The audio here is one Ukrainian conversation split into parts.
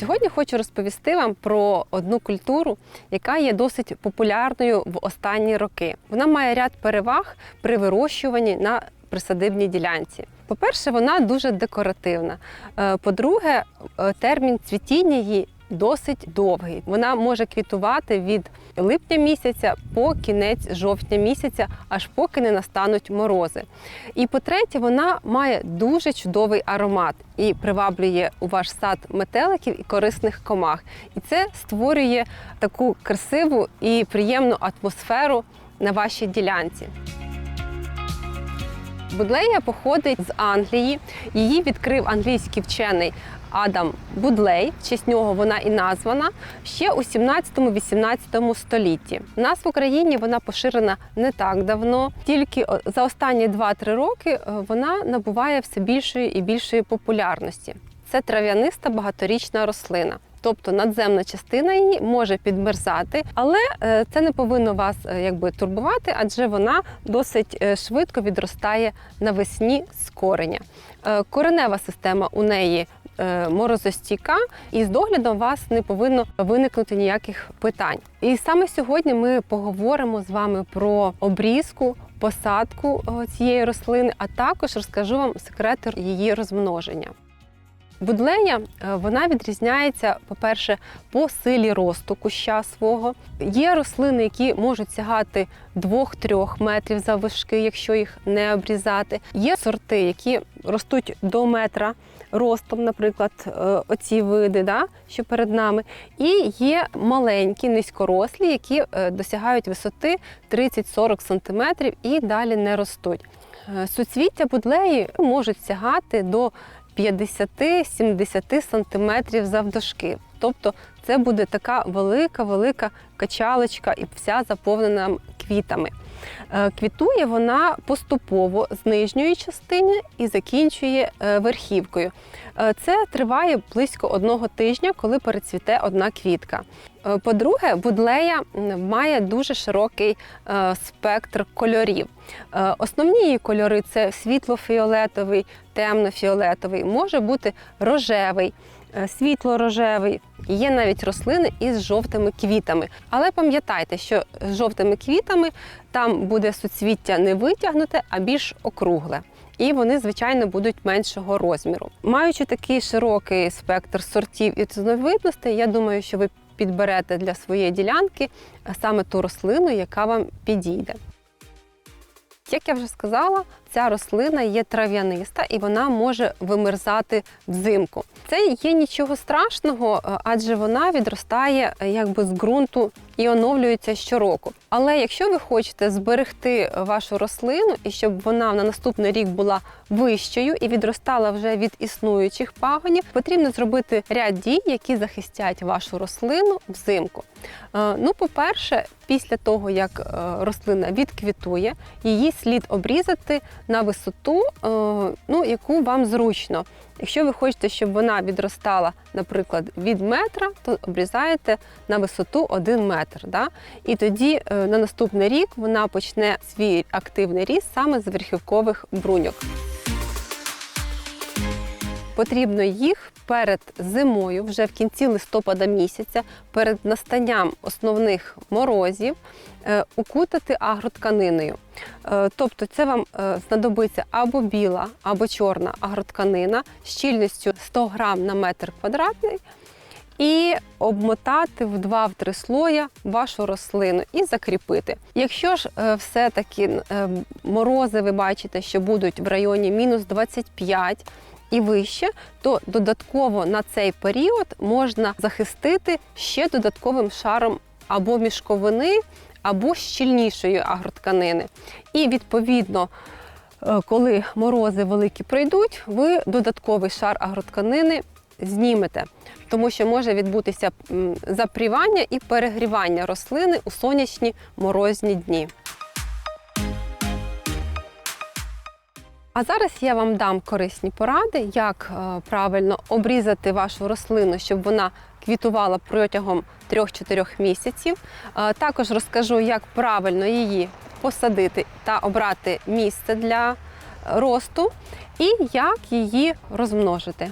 Сьогодні хочу розповісти вам про одну культуру, яка є досить популярною в останні роки. Вона має ряд переваг при вирощуванні на присадибній ділянці. По-перше, вона дуже декоративна. Е, По-друге, е, термін цвітіння її досить довгий. Вона може квітувати від липня місяця по кінець жовтня місяця, аж поки не настануть морози. І по-третє, вона має дуже чудовий аромат і приваблює у ваш сад метеликів і корисних комах. І це створює таку красиву і приємну атмосферу на вашій ділянці. Будлея походить з Англії. Її відкрив англійський вчений Адам Будлей. В честь нього вона і названа ще у 17-18 столітті. У нас в Україні вона поширена не так давно. Тільки за останні 2-3 роки е, вона набуває все більшої і більшої популярності. Це трав'яниста багаторічна рослина. Тобто надземна частина її може підмерзати, але е, це не повинно вас е, якби турбувати, адже вона досить швидко відростає навесні з кореня. Коренева система у неї морозостійка, і з доглядом вас не повинно виникнути ніяких питань. І саме сьогодні ми поговоримо з вами про обрізку. Посадку е, цієї рослини, а також розкажу вам секрети її розмноження. Будлея е, вона відрізняється, по-перше, по силі росту куща свого. Є рослини, які можуть сягати 2-3 метрів заввишки, якщо їх не обрізати. Є сорти, які ростуть до метра ростом, наприклад, е, оці види, да, що перед нами. І є маленькі, низькорослі, які е, досягають висоти 30-40 см і далі не ростуть. Е, Суцвіття будлеї можуть сягати до 50-70 сантиметрів завдовжки. Тобто це буде така велика-велика качалочка і вся заповнена квітами. Е, Квітує вона поступово з нижньої частини і закінчує е, верхівкою. Е, Це триває близько одного тижня, коли перецвіте одна квітка. По-друге, будлея має дуже широкий спектр кольорів. Основні її кольори це світло-фіолетовий, темно-фіолетовий, може бути рожевий, світло-рожевий. Є навіть рослини із жовтими квітами. Але пам'ятайте, що з жовтими квітами там буде суцвіття не витягнуте, а більш округле. І вони, звичайно, будуть меншого розміру. Маючи такий широкий спектр сортів і різновидностей, я думаю, що ви підберете для своєї ділянки саме ту рослину, яка вам підійде. Як я вже сказала, ця рослина є трав'яниста і вона може вимерзати взимку. Це є нічого страшного, е, адже вона відростає е, якби з ґрунту і оновлюється щороку. Але якщо ви хочете зберегти вашу рослину і щоб вона на наступний рік була вищою і відростала вже від існуючих пагонів, потрібно зробити ряд дій, які захистять вашу рослину взимку. Е, Ну, по-перше, після того, як е, рослина відквітує, її слід обрізати на висоту, е, ну, яку вам зручно. Якщо ви хочете, щоб вона відростала, наприклад, від метра, то обрізаєте на висоту 1 метр. Да? І тоді е, на наступний рік вона почне свій активний ріст саме з верхівкових бруньок. Потрібно їх перед зимою, вже в кінці листопада місяця, перед настанням основних морозів, е, укутати агротканиною. Е, Тобто це вам знадобиться або біла, або чорна агротканина з щільністю 100 грам на метр квадратний. І обмотати в 2-3 слоя вашу рослину і закріпити. Якщо ж е, все-таки е, морози ви бачите, що будуть в районі мінус 25 і вище, то додатково на цей період можна захистити ще додатковим шаром або мішковини, або щільнішої агротканини. І відповідно. е, Коли морози великі пройдуть, ви додатковий шар агротканини знімете, тому що може відбутися запрівання і перегрівання рослини у сонячні морозні дні. А зараз я вам дам корисні поради, як е, правильно обрізати вашу рослину, щоб вона квітувала протягом 3-4 місяців. Е, Також розкажу, як правильно її посадити та обрати місце для росту, і як її розмножити.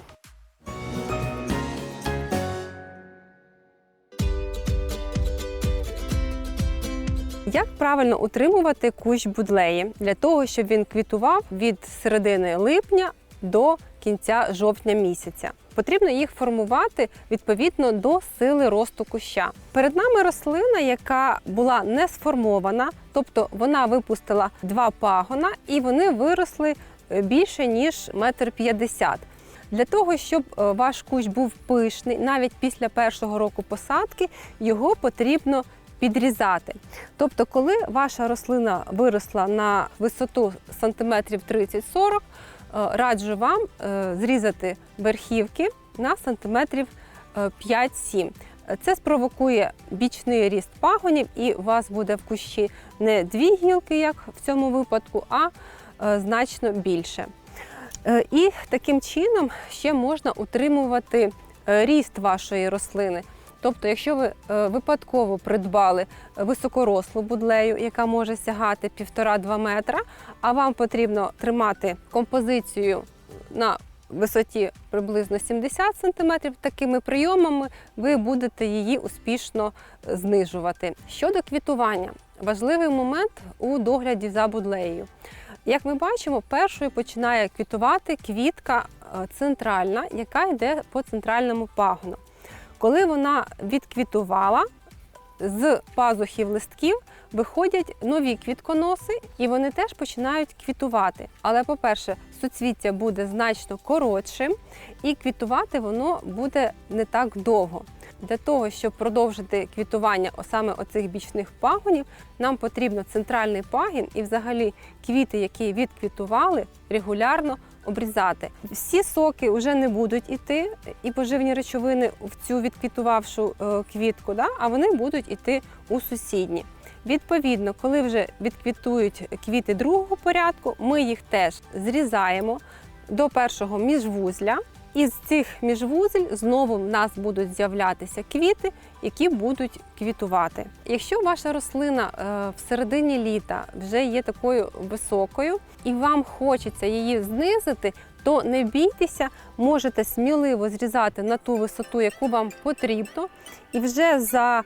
Як правильно утримувати кущ будлеї для того, щоб він квітував від середини липня до кінця жовтня місяця? Потрібно їх формувати відповідно до сили росту куща. Перед нами рослина, яка була не сформована, тобто вона випустила два пагона і вони виросли е, більше ніж метр п'ятдесят. Для того, щоб е, ваш кущ був пишний, навіть після першого року посадки, його потрібно підрізати. Тобто, коли ваша рослина виросла на висоту сантиметрів 30-40, е, раджу вам е, зрізати верхівки на сантиметрів е, 5-7. Це спровокує бічний ріст пагонів, і у вас буде в кущі не дві гілки, як в цьому випадку, а е, значно більше. Е, І таким чином ще можна утримувати е, ріст вашої рослини. Тобто, якщо ви е, випадково придбали високорослу будлею, яка може сягати 1,5-2 метра, а вам потрібно тримати композицію на висоті приблизно 70 см, такими прийомами ви будете її успішно знижувати. Щодо квітування, важливий момент у догляді за будлеєю. Як ми бачимо, першою починає квітувати квітка е, центральна, яка йде по центральному пагону. Коли вона відквітувала, з пазухів листків виходять нові квітконоси, і вони теж починають квітувати. Але, по-перше, суцвіття буде значно коротшим, і квітувати воно буде не так довго. Для того, щоб продовжити квітування саме оцих бічних пагонів, нам потрібно центральний пагін і взагалі квіти, які відквітували, регулярно обрізати. Всі соки вже не будуть іти, і поживні речовини в цю відквітувавшу е, квітку, да? а вони будуть іти у сусідні. Відповідно, коли вже відквітують квіти другого порядку, ми їх теж зрізаємо до першого міжвузля. І з цих міжвузель знову в нас будуть з'являтися квіти, які будуть квітувати. Якщо ваша рослина е, в середині літа вже є такою високою, і вам хочеться її знизити, то не бійтеся, можете сміливо зрізати на ту висоту, яку вам потрібно, і вже за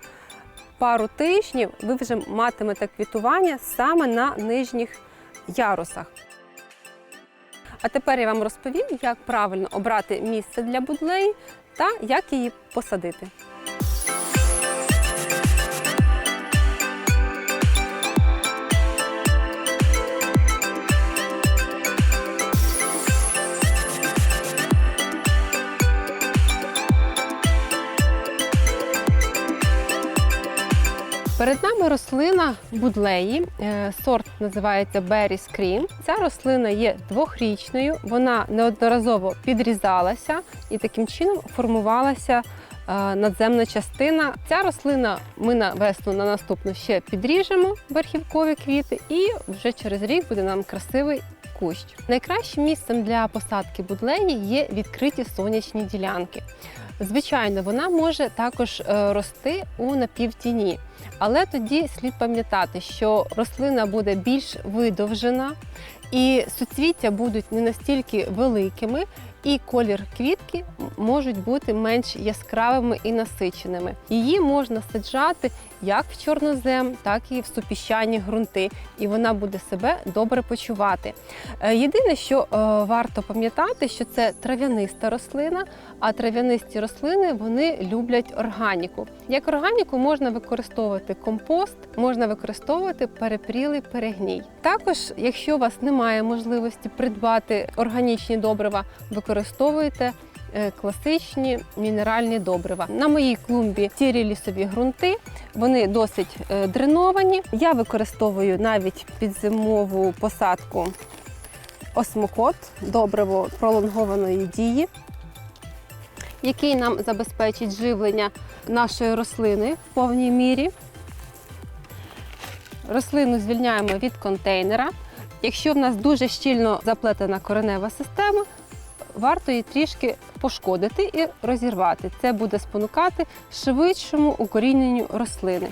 пару тижнів ви вже матимете квітування саме на нижніх ярусах. А тепер я вам розповім, як правильно обрати місце для будлеї та як її посадити. Перед нами рослина будлеї. Е, Сорт називається Berry Screen. Ця рослина є двохрічною, вона неодноразово підрізалася і таким чином формувалася е, надземна частина. Ця рослина ми на весну на наступну ще підріжемо верхівкові квіти, і вже через рік буде нам красивий кущ. Найкращим місцем для посадки будлеї є відкриті сонячні ділянки. Звичайно, вона може також е, рости у напівтіні, але тоді слід пам'ятати, що рослина буде більш видовжена і суцвіття будуть не настільки великими, і колір квітки можуть бути менш яскравими і насиченими. Її можна саджати як в чорнозем, так і в супіщані ґрунти, і вона буде себе добре почувати. Е, Єдине, що е, варто пам'ятати, що це трав'яниста рослина, а трав'янисті рослини вони люблять органіку. Як органіку можна використовувати компост, можна використовувати перепрілий перегній. Також, якщо у вас немає можливості придбати органічні добрива, використовуйте е, класичні мінеральні добрива. На моїй клумбі сірі лісові ґрунти, вони досить е, дреновані. Я використовую навіть під зимову посадку осмокот, добриво пролонгованої дії. який нам забезпечить живлення нашої рослини в повній мірі. Рослину звільняємо від контейнера. Якщо в нас дуже щільно заплетена коренева система, варто її трішки пошкодити і розірвати. Це буде спонукати швидшому укоріненню рослини.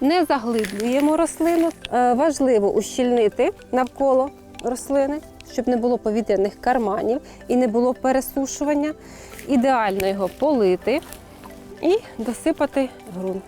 Не заглиблюємо рослину. Е, Важливо ущільнити навколо рослини, щоб не було повітряних карманів і не було пересушування. Ідеально його полити і досипати ґрунт.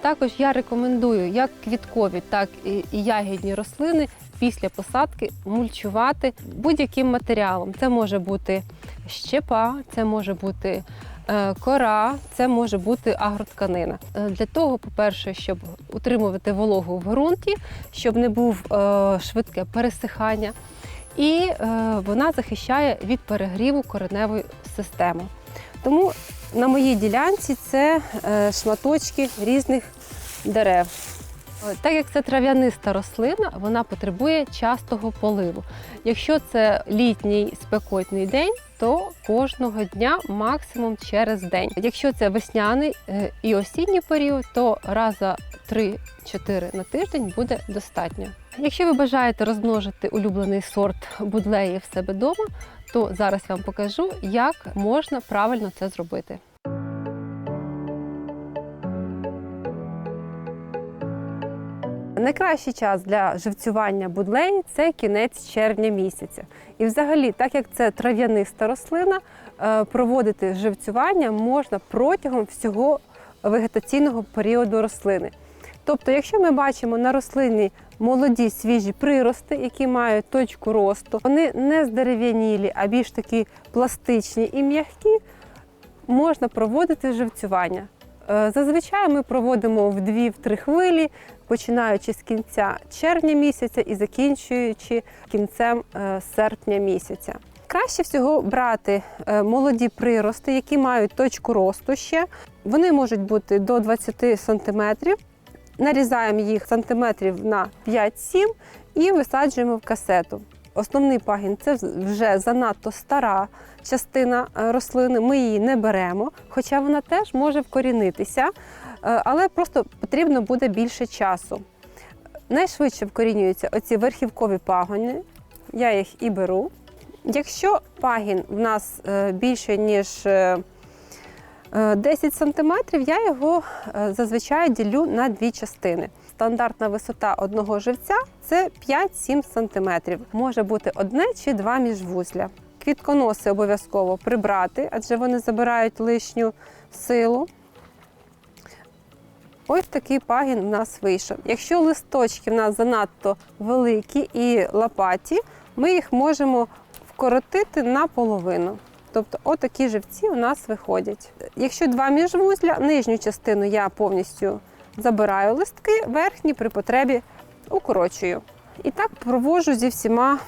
Також я рекомендую як квіткові, так і і ягідні рослини після посадки мульчувати будь-яким матеріалом. Це може бути щепа, це може бути е, кора, це може бути агротканина. Е, Для того, по-перше, щоб утримувати вологу в ґрунті, щоб не був е, швидке пересихання, і вона захищає від перегріву кореневої системи. Тому на моїй ділянці це шматочки різних дерев. Е, Так як це трав'яниста рослина, вона потребує частого поливу. Якщо це літній спекотний день, то кожного дня максимум через день. Якщо це весняний е, і осінній період, то раза 3-4 на тиждень буде достатньо. Якщо ви бажаєте розмножити улюблений сорт будлеї в себе вдома, то зараз я вам покажу, як можна правильно це зробити. Найкращий час для живцювання будлеї це кінець червня місяця. І взагалі, так як це трав'яниста рослина, е, проводити живцювання можна протягом всього вегетаційного періоду рослини. Тобто, якщо ми бачимо на рослині молоді свіжі прирости, які мають точку росту, вони не здерев'янілі, а більш такі пластичні і м'які, можна проводити живцювання. Е, Зазвичай ми проводимо в 2-3 хвилі, починаючи з кінця червня місяця і закінчуючи кінцем е, серпня місяця. Краще всього брати е, молоді прирости, які мають точку росту ще. Вони можуть бути до 20 см. Нарізаємо їх сантиметрів на 5-7 і висаджуємо в касету. Основний пагін це вже занадто стара частина е, рослини. Ми її не беремо, хоча вона теж може вкорінитися, е, але просто потрібно буде більше часу. Найшвидше вкорінюються оці верхівкові пагони. Я їх і беру. Якщо пагін в нас е, більше, ніж е, е, 10 см, я його зазвичай ділю на дві частини. Стандартна висота одного живця це 5-7 см. Може бути одне чи два міжвузля. Квітконоси обов'язково прибрати, адже вони забирають лишню силу. Ось такий пагін в нас вийшов. Якщо листочки в нас занадто великі і лопаті, ми їх можемо вкоротити наполовину. Тобто отакі живці у нас виходять. Якщо два міжвузля, нижню частину я повністю забираю листки, верхні при потребі укорочую. І так проводжу зі всіма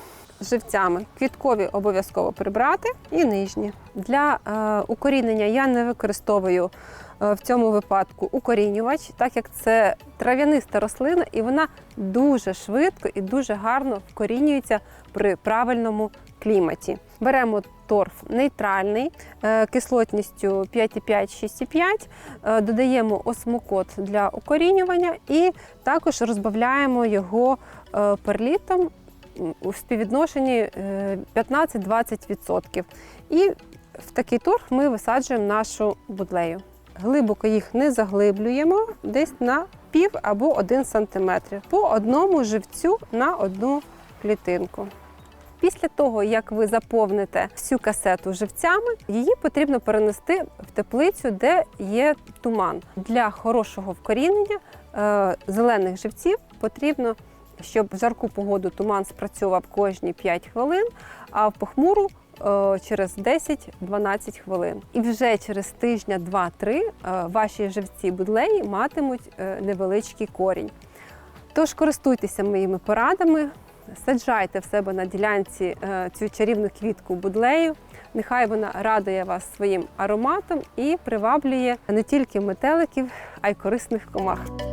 живцями. Квіткові обов'язково прибрати і нижні. Для е, укорінення я не використовую е, в цьому випадку укорінювач, так як це трав'яниста рослина, і вона дуже швидко і дуже гарно вкорінюється при правильному кліматі. Беремо торф нейтральний, е, кислотністю 5,5-6,5, е, додаємо осмокот для укорінювання і також розбавляємо його е, перлітом у співвідношенні е, 15-20%. І в такий торф ми висаджуємо нашу будлею. Глибоко їх не заглиблюємо, десь на пів або один сантиметр по одному живцю на одну клітинку. Після того, як ви заповните всю касету живцями, її потрібно перенести в теплицю, де є туман. Для хорошого вкорінення е, зелених живців потрібно, щоб в жарку погоду туман спрацьовував кожні 5 хвилин, а в похмуру е, через 10-12 хвилин. І вже через тижня 2-3 е, ваші живці будлеї матимуть невеличкий корінь. Тож користуйтеся моїми порадами, саджайте в себе на ділянці е, цю чарівну квітку будлею. Нехай вона радує вас своїм ароматом і приваблює не тільки метеликів, а й корисних комах.